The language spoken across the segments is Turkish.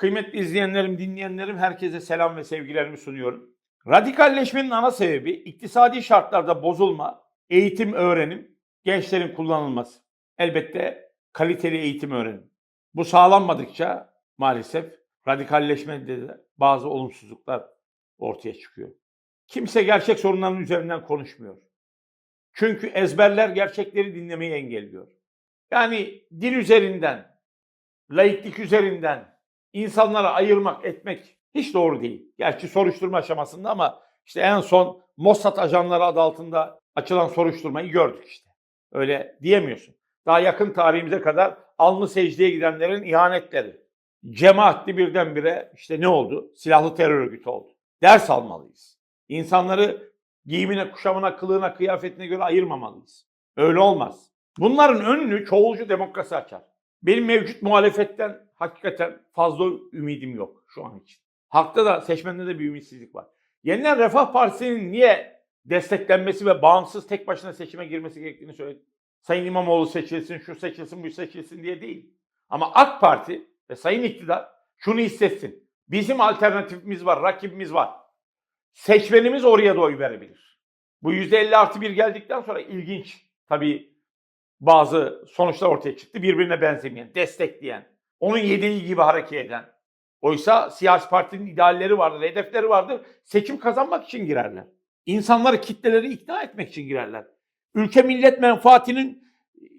Kıymetli izleyenlerim, dinleyenlerim herkese selam ve sevgilerimi sunuyorum. Radikalleşmenin ana sebebi iktisadi şartlarda bozulma, eğitim, öğrenim, gençlerin kullanılması. Elbette kaliteli eğitim öğrenim. Bu sağlanmadıkça maalesef radikalleşmede de bazı olumsuzluklar ortaya çıkıyor. Kimse gerçek sorunların üzerinden konuşmuyor. Çünkü ezberler gerçekleri dinlemeyi engelliyor. Yani dil üzerinden, laiklik üzerinden insanlara ayırmak, etmek hiç doğru değil. Gerçi soruşturma aşamasında ama işte en son Mossad ajanları adı altında açılan soruşturmayı gördük işte. Öyle diyemiyorsun. Daha yakın tarihimize kadar alnı secdeye gidenlerin ihanetleri. Cemaatli birdenbire işte ne oldu? Silahlı terör örgütü oldu. Ders almalıyız. İnsanları giyimine, kuşamına, kılığına, kıyafetine göre ayırmamalıyız. Öyle olmaz. Bunların önünü çoğulcu demokrasi açar. Benim mevcut muhalefetten hakikaten fazla ümidim yok şu an için. Halkta da seçmende de bir ümitsizlik var. Yeniden Refah Partisi'nin niye desteklenmesi ve bağımsız tek başına seçime girmesi gerektiğini söyledim. Sayın İmamoğlu seçilsin, şu seçilsin, bu seçilsin diye değil. Ama AK Parti ve Sayın İktidar şunu hissetsin. Bizim alternatifimiz var, rakibimiz var. Seçmenimiz oraya da oy verebilir. Bu %50 artı bir geldikten sonra ilginç. Tabii bazı sonuçlar ortaya çıktı. Birbirine benzemeyen, destekleyen, onun yediği gibi hareket eden. Oysa siyasi partinin idealleri vardır, hedefleri vardır. Seçim kazanmak için girerler. İnsanları, kitleleri ikna etmek için girerler. Ülke millet menfaatinin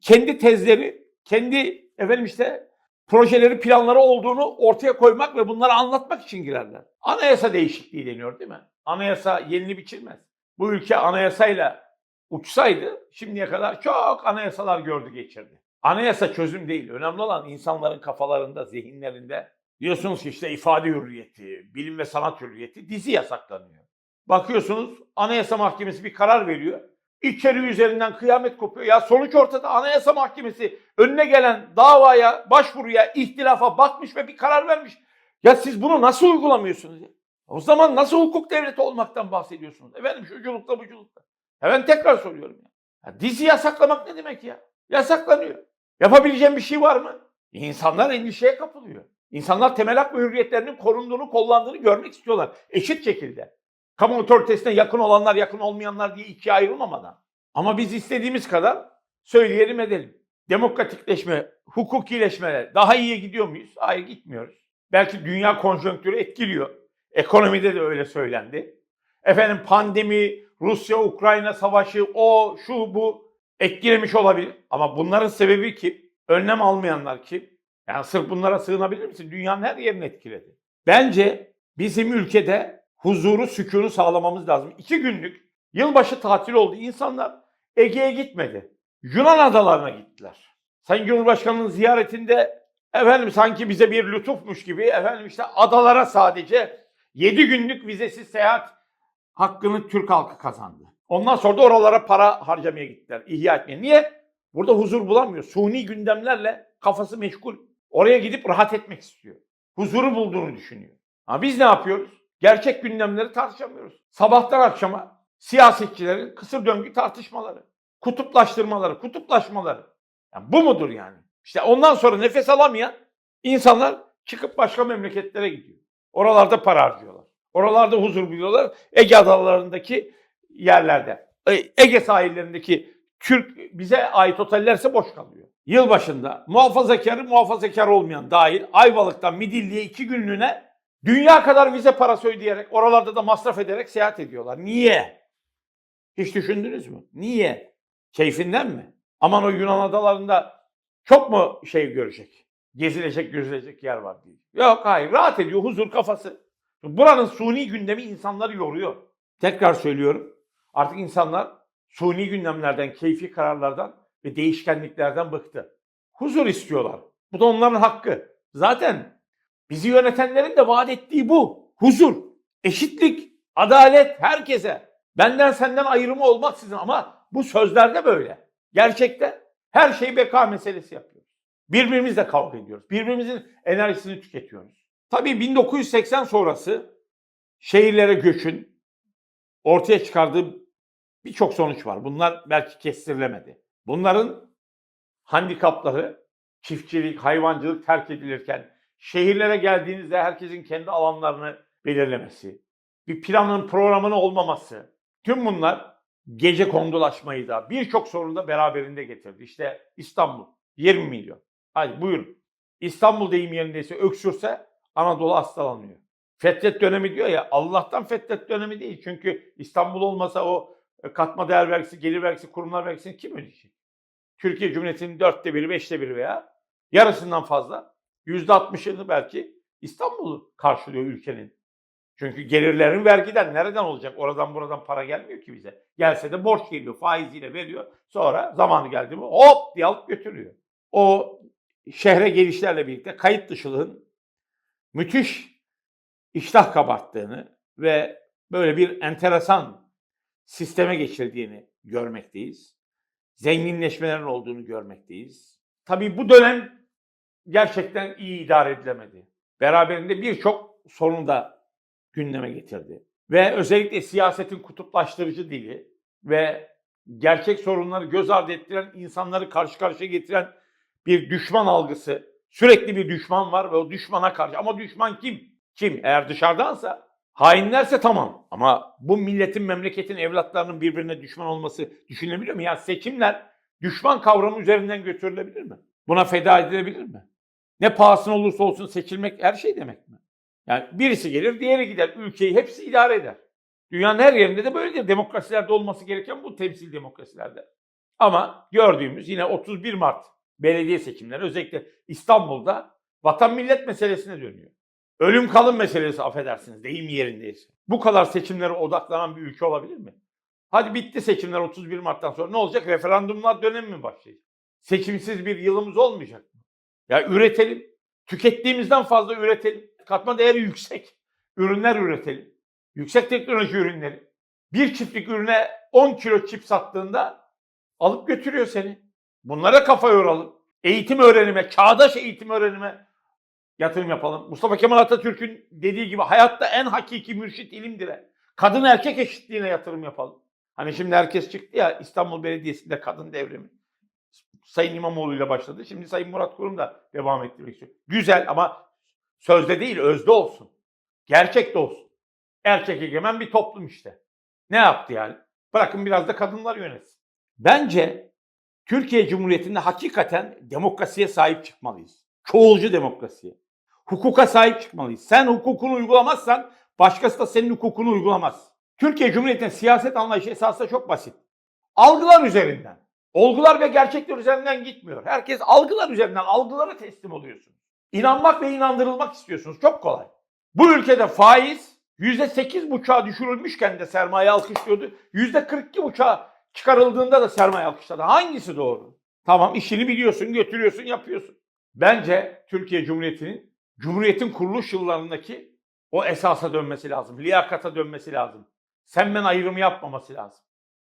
kendi tezleri, kendi efendim işte projeleri, planları olduğunu ortaya koymak ve bunları anlatmak için girerler. Anayasa değişikliği deniyor değil mi? Anayasa yenili biçilmez. Bu ülke anayasayla uçsaydı şimdiye kadar çok anayasalar gördü geçirdi. Anayasa çözüm değil. Önemli olan insanların kafalarında, zihinlerinde. Diyorsunuz ki işte ifade hürriyeti, bilim ve sanat hürriyeti dizi yasaklanıyor. Bakıyorsunuz Anayasa Mahkemesi bir karar veriyor. İçeriği üzerinden kıyamet kopuyor. Ya sonuç ortada Anayasa Mahkemesi önüne gelen davaya, başvuruya, ihtilafa bakmış ve bir karar vermiş. Ya siz bunu nasıl uygulamıyorsunuz ya? O zaman nasıl hukuk devleti olmaktan bahsediyorsunuz? Efendim şuculukta buculukta. Hemen tekrar soruyorum ya. ya. Dizi yasaklamak ne demek ya? Yasaklanıyor. Yapabileceğim bir şey var mı? İnsanlar endişeye kapılıyor. İnsanlar temel hak ve hürriyetlerinin korunduğunu, kollandığını görmek istiyorlar. Eşit şekilde. Kamu otoritesine yakın olanlar, yakın olmayanlar diye ikiye ayrılmamadan. Ama biz istediğimiz kadar söyleyelim edelim. Demokratikleşme, hukukileşme daha iyiye gidiyor muyuz? Hayır gitmiyoruz. Belki dünya konjonktürü etkiliyor. Ekonomide de öyle söylendi. Efendim pandemi, Rusya-Ukrayna savaşı, o, şu, bu etkilemiş olabilir. Ama bunların sebebi kim? Önlem almayanlar kim? Yani sırf bunlara sığınabilir misin? Dünyanın her yerini etkiledi. Bence bizim ülkede huzuru, sükunu sağlamamız lazım. İki günlük yılbaşı tatil oldu. İnsanlar Ege'ye gitmedi. Yunan adalarına gittiler. Sayın Cumhurbaşkanı'nın ziyaretinde efendim sanki bize bir lütufmuş gibi efendim işte adalara sadece 7 günlük vizesiz seyahat hakkını Türk halkı kazandı. Ondan sonra da oralara para harcamaya gittiler, ihya etmeye. Niye? Burada huzur bulamıyor. Suni gündemlerle kafası meşgul. Oraya gidip rahat etmek istiyor. Huzuru bulduğunu düşünüyor. Ama biz ne yapıyoruz? Gerçek gündemleri tartışamıyoruz. Sabahtan akşama siyasetçilerin kısır döngü tartışmaları, kutuplaştırmaları, kutuplaşmaları. Yani bu mudur yani? İşte ondan sonra nefes alamayan insanlar çıkıp başka memleketlere gidiyor. Oralarda para harcıyorlar. Oralarda huzur buluyorlar. Ege adalarındaki yerlerde. Ege sahillerindeki Türk bize ait otellerse boş kalıyor. Yılbaşında muhafazakarı muhafazakar olmayan dahil Ayvalık'tan Midilli'ye iki günlüğüne dünya kadar vize parası ödeyerek oralarda da masraf ederek seyahat ediyorlar. Niye? Hiç düşündünüz mü? Niye? Keyfinden mi? Aman o Yunan adalarında çok mu şey görecek? Gezilecek, gözülecek yer var diye. Yok hayır rahat ediyor huzur kafası. Buranın suni gündemi insanları yoruyor. Tekrar söylüyorum. Artık insanlar suni gündemlerden, keyfi kararlardan ve değişkenliklerden bıktı. Huzur istiyorlar. Bu da onların hakkı. Zaten bizi yönetenlerin de vaat ettiği bu. Huzur, eşitlik, adalet herkese. Benden senden ayrımı olmaksızın ama bu sözlerde böyle. Gerçekte her şeyi beka meselesi yapıyoruz. Birbirimizle kavga ediyoruz. Birbirimizin enerjisini tüketiyoruz. Tabii 1980 sonrası şehirlere göçün ortaya çıkardığı birçok sonuç var. Bunlar belki kestirilemedi. Bunların handikapları çiftçilik, hayvancılık terk edilirken şehirlere geldiğinizde herkesin kendi alanlarını belirlemesi, bir planın programının olmaması, tüm bunlar gece kondulaşmayı da birçok sorunu da beraberinde getirdi. İşte İstanbul 20 milyon. Hadi buyurun. İstanbul deyim yerindeyse öksürse Anadolu hastalanıyor. Fetret dönemi diyor ya Allah'tan Fetret dönemi değil. Çünkü İstanbul olmasa o katma değer vergisi, gelir vergisi, kurumlar vergisini kim ödeyecek? Türkiye Cumhuriyeti'nin dörtte biri, beşte biri veya yarısından fazla yüzde altmışını belki İstanbul'u karşılıyor ülkenin. Çünkü gelirlerin vergiden nereden olacak? Oradan buradan para gelmiyor ki bize. Gelse de borç geliyor, faiziyle veriyor. Sonra zamanı geldi mi hop diye alıp götürüyor. O şehre gelişlerle birlikte kayıt dışılığın müthiş iştah kabarttığını ve böyle bir enteresan sisteme geçildiğini görmekteyiz. Zenginleşmelerin olduğunu görmekteyiz. Tabii bu dönem gerçekten iyi idare edilemedi. Beraberinde birçok sorunu da gündeme getirdi. Ve özellikle siyasetin kutuplaştırıcı dili ve gerçek sorunları göz ardı ettiren, insanları karşı karşıya getiren bir düşman algısı. Sürekli bir düşman var ve o düşmana karşı. Ama düşman kim? Kim? Eğer dışarıdansa, hainlerse tamam. Ama bu milletin, memleketin, evlatlarının birbirine düşman olması düşünülebiliyor mu? Ya seçimler düşman kavramı üzerinden götürülebilir mi? Buna feda edilebilir mi? Ne pahasına olursa olsun seçilmek her şey demek mi? Yani birisi gelir, diğeri gider. Ülkeyi hepsi idare eder. Dünyanın her yerinde de böyledir. Demokrasilerde olması gereken bu temsil demokrasilerde. Ama gördüğümüz yine 31 Mart belediye seçimleri özellikle İstanbul'da vatan millet meselesine dönüyor. Ölüm kalım meselesi affedersiniz deyim yerindeyiz. Bu kadar seçimlere odaklanan bir ülke olabilir mi? Hadi bitti seçimler 31 Mart'tan sonra ne olacak? Referandumlar dönemi mi başlayacak? Seçimsiz bir yılımız olmayacak mı? Ya üretelim. Tükettiğimizden fazla üretelim. Katma değeri yüksek. Ürünler üretelim. Yüksek teknoloji ürünleri. Bir çiftlik ürüne 10 kilo çip sattığında alıp götürüyor seni. Bunlara kafa yoralım. Eğitim öğrenime, çağdaş eğitim öğrenime yatırım yapalım. Mustafa Kemal Atatürk'ün dediği gibi hayatta en hakiki mürşit ilimdir. Kadın erkek eşitliğine yatırım yapalım. Hani şimdi herkes çıktı ya İstanbul Belediyesi'nde kadın devrimi. Sayın İmamoğlu ile başladı. Şimdi Sayın Murat Kurum da devam ettirmek istiyor. Güzel ama sözde değil özde olsun. Gerçekte olsun. Erkek egemen bir toplum işte. Ne yaptı yani? Bırakın biraz da kadınlar yönetsin. Bence Türkiye Cumhuriyeti'nde hakikaten demokrasiye sahip çıkmalıyız. Çoğulcu demokrasiye. Hukuka sahip çıkmalıyız. Sen hukukunu uygulamazsan başkası da senin hukukunu uygulamaz. Türkiye Cumhuriyeti'nin siyaset anlayışı esasında çok basit. Algılar üzerinden. Olgular ve gerçekler üzerinden gitmiyor. Herkes algılar üzerinden, algılara teslim oluyorsun. İnanmak ve inandırılmak istiyorsunuz. Çok kolay. Bu ülkede faiz %8,5'a düşürülmüşken de sermaye alkışlıyordu. %42,5'a çıkarıldığında da sermaye alkışladı. Hangisi doğru? Tamam işini biliyorsun, götürüyorsun, yapıyorsun. Bence Türkiye Cumhuriyeti'nin Cumhuriyet'in kuruluş yıllarındaki o esasa dönmesi lazım. Liyakata dönmesi lazım. Sen ben ayrımı yapmaması lazım.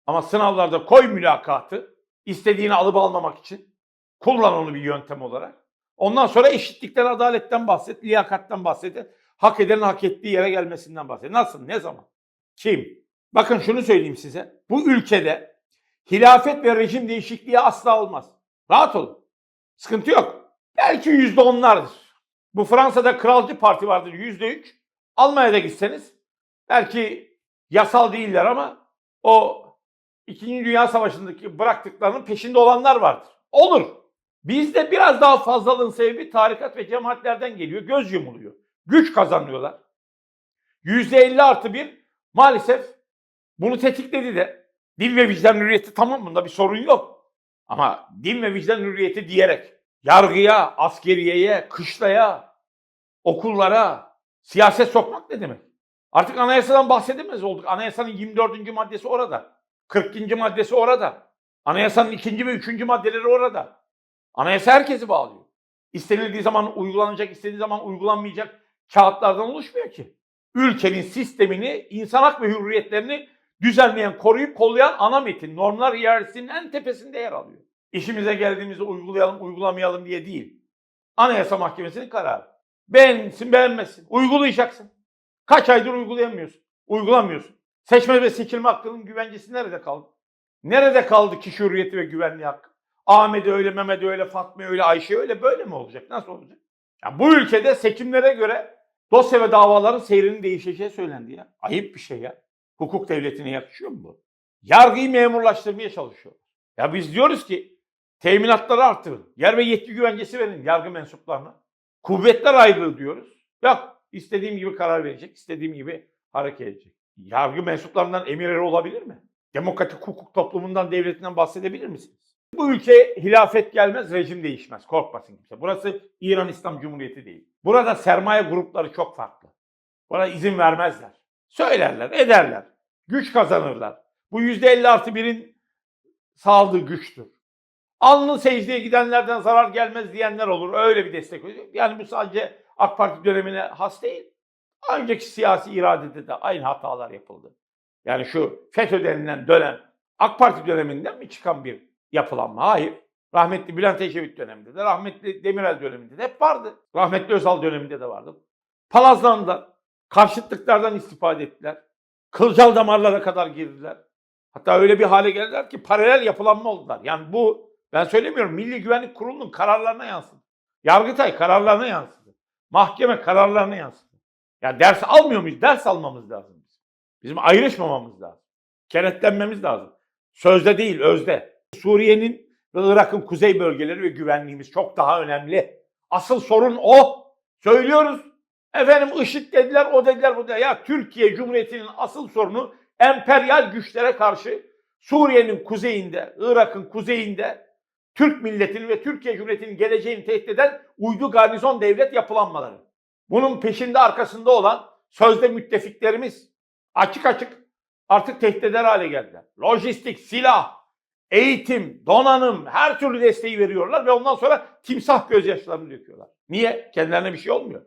Ama sınavlarda koy mülakatı istediğini alıp almamak için kullan onu bir yöntem olarak. Ondan sonra eşitlikten, adaletten bahset, liyakattan bahset. Hak edenin hak ettiği yere gelmesinden bahset. Nasıl, ne zaman, kim? Bakın şunu söyleyeyim size. Bu ülkede hilafet ve rejim değişikliği asla olmaz. Rahat olun. Sıkıntı yok. Belki yüzde onlardır. Bu Fransa'da kralcı parti vardır yüzde üç. Almanya'da gitseniz belki yasal değiller ama o İkinci Dünya Savaşı'ndaki bıraktıklarının peşinde olanlar vardır. Olur. Bizde biraz daha fazlalığın sebebi tarikat ve cemaatlerden geliyor. Göz yumuluyor. Güç kazanıyorlar. %50 artı bir maalesef bunu tetikledi de. Din ve vicdan hürriyeti tamam bunda bir sorun yok. Ama din ve vicdan hürriyeti diyerek yargıya, askeriyeye, kışlaya, okullara siyaset sokmak ne demek? Artık anayasadan bahsedemez olduk. Anayasanın 24. maddesi orada. 40. maddesi orada. Anayasanın ikinci ve üçüncü maddeleri orada. Anayasa herkesi bağlıyor. İstenildiği zaman uygulanacak, istediği zaman uygulanmayacak kağıtlardan oluşmuyor ki. Ülkenin sistemini, insan hak ve hürriyetlerini düzenleyen, koruyup kollayan ana metin, normlar hiyerarşisinin en tepesinde yer alıyor. İşimize geldiğimizde uygulayalım, uygulamayalım diye değil. Anayasa Mahkemesi'nin kararı. Beğensin, beğenmesin. Uygulayacaksın. Kaç aydır uygulayamıyorsun. Uygulamıyorsun. Seçme ve seçilme hakkının güvencesi nerede kaldı? Nerede kaldı kişi hürriyeti ve güvenliği hakkı? Ahmet öyle, Mehmet öyle, Fatma öyle, Ayşe öyle böyle mi olacak? Nasıl olacak? Ya bu ülkede seçimlere göre dosya ve davaların seyrinin değişeceği söylendi ya. Ayıp bir şey ya. Hukuk devletine yakışıyor mu bu? Yargıyı memurlaştırmaya çalışıyor. Ya biz diyoruz ki teminatları artırın. Yer ve yetki güvencesi verin yargı mensuplarına. Kuvvetler ayrılığı diyoruz. Yok istediğim gibi karar verecek, istediğim gibi hareket edecek. Yargı mensuplarından emirleri olabilir mi? Demokratik hukuk toplumundan, devletinden bahsedebilir misiniz? Bu ülkeye hilafet gelmez, rejim değişmez. Korkmasın kimse. Burası İran İslam Cumhuriyeti değil. Burada sermaye grupları çok farklı. Buna izin vermezler. Söylerler, ederler. Güç kazanırlar. Bu yüzde elli artı birin sağladığı güçtür. Alnı secdeye gidenlerden zarar gelmez diyenler olur. Öyle bir destek. Yani bu sadece AK Parti dönemine has değil. Önceki siyasi iradede de aynı hatalar yapıldı. Yani şu FETÖ denilen dönem AK Parti döneminden mi çıkan bir yapılanma? Hayır. Rahmetli Bülent Ecevit döneminde de, rahmetli Demirel döneminde de hep vardı. Rahmetli Özal döneminde de vardı. Palazlandılar. Karşıtlıklardan istifade ettiler. Kılcal damarlara kadar girdiler. Hatta öyle bir hale geldiler ki paralel yapılanma oldular. Yani bu ben söylemiyorum Milli Güvenlik Kurulu'nun kararlarına yansıdı. Yargıtay kararlarına yansıdı. Mahkeme kararlarına yansıdı. Ya ders almıyor muyuz? Ders almamız lazım. Bizim ayrışmamamız lazım. Kenetlenmemiz lazım. Sözde değil, özde. Suriye'nin ve Irak'ın kuzey bölgeleri ve güvenliğimiz çok daha önemli. Asıl sorun o. Söylüyoruz. Efendim IŞİD dediler, o dediler, bu dediler. Ya Türkiye Cumhuriyeti'nin asıl sorunu emperyal güçlere karşı Suriye'nin kuzeyinde, Irak'ın kuzeyinde Türk milletinin ve Türkiye Cumhuriyeti'nin geleceğini tehdit eden uydu garnizon devlet yapılanmaları. Bunun peşinde arkasında olan sözde müttefiklerimiz açık açık artık tehdit eder hale geldiler. Lojistik, silah, eğitim, donanım her türlü desteği veriyorlar ve ondan sonra timsah gözyaşlarını döküyorlar. Niye? Kendilerine bir şey olmuyor.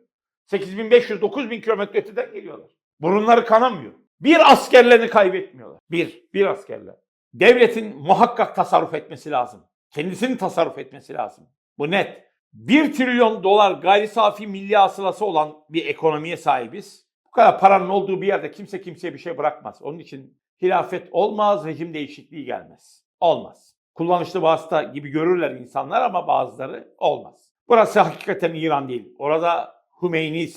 8500-9000 kilometre öteden geliyorlar. Burunları kanamıyor. Bir askerlerini kaybetmiyorlar. Bir, bir askerler. Devletin muhakkak tasarruf etmesi lazım. Kendisini tasarruf etmesi lazım. Bu net. 1 trilyon dolar gayri safi milli hasılası olan bir ekonomiye sahibiz. Bu kadar paranın olduğu bir yerde kimse kimseye bir şey bırakmaz. Onun için hilafet olmaz, rejim değişikliği gelmez. Olmaz. Kullanışlı vasıta gibi görürler insanlar ama bazıları olmaz. Burası hakikaten İran değil. Orada Hümeyni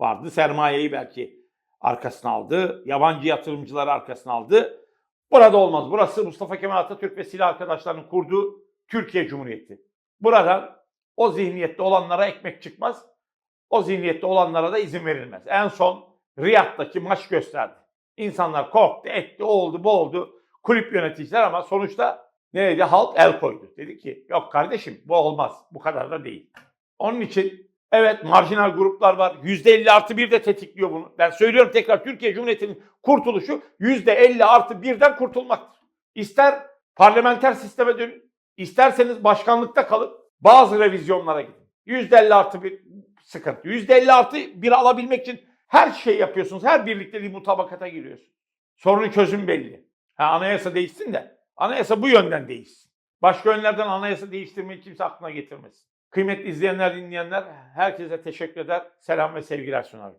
vardı. Sermayeyi belki arkasına aldı. Yabancı yatırımcıları arkasına aldı. Burada olmaz. Burası Mustafa Kemal Atatürk ve silah arkadaşlarının kurduğu Türkiye Cumhuriyeti. Burada o zihniyette olanlara ekmek çıkmaz. O zihniyette olanlara da izin verilmez. En son Riyad'daki maç gösterdi. İnsanlar korktu, etti, o oldu, bu oldu. Kulüp yöneticiler ama sonuçta ne dedi? Halk el koydu. Dedi ki yok kardeşim bu olmaz. Bu kadar da değil. Onun için evet marjinal gruplar var. %50 artı 1 de tetikliyor bunu. Ben söylüyorum tekrar Türkiye Cumhuriyeti'nin kurtuluşu %50 artı 1'den kurtulmaktır. İster parlamenter sisteme dönün, isterseniz başkanlıkta kalın, bazı revizyonlara gidin. %50 artı 1 sıkıntı. %50 artı 1 alabilmek için her şey yapıyorsunuz. Her birlikteliği mutabakata giriyorsunuz. Sorunun çözüm belli. Ha, anayasa değişsin de anayasa bu yönden değişsin. Başka yönlerden anayasa değiştirmeyi kimse aklına getirmesin. Kıymetli izleyenler, dinleyenler herkese teşekkür eder. Selam ve sevgiler sunarım.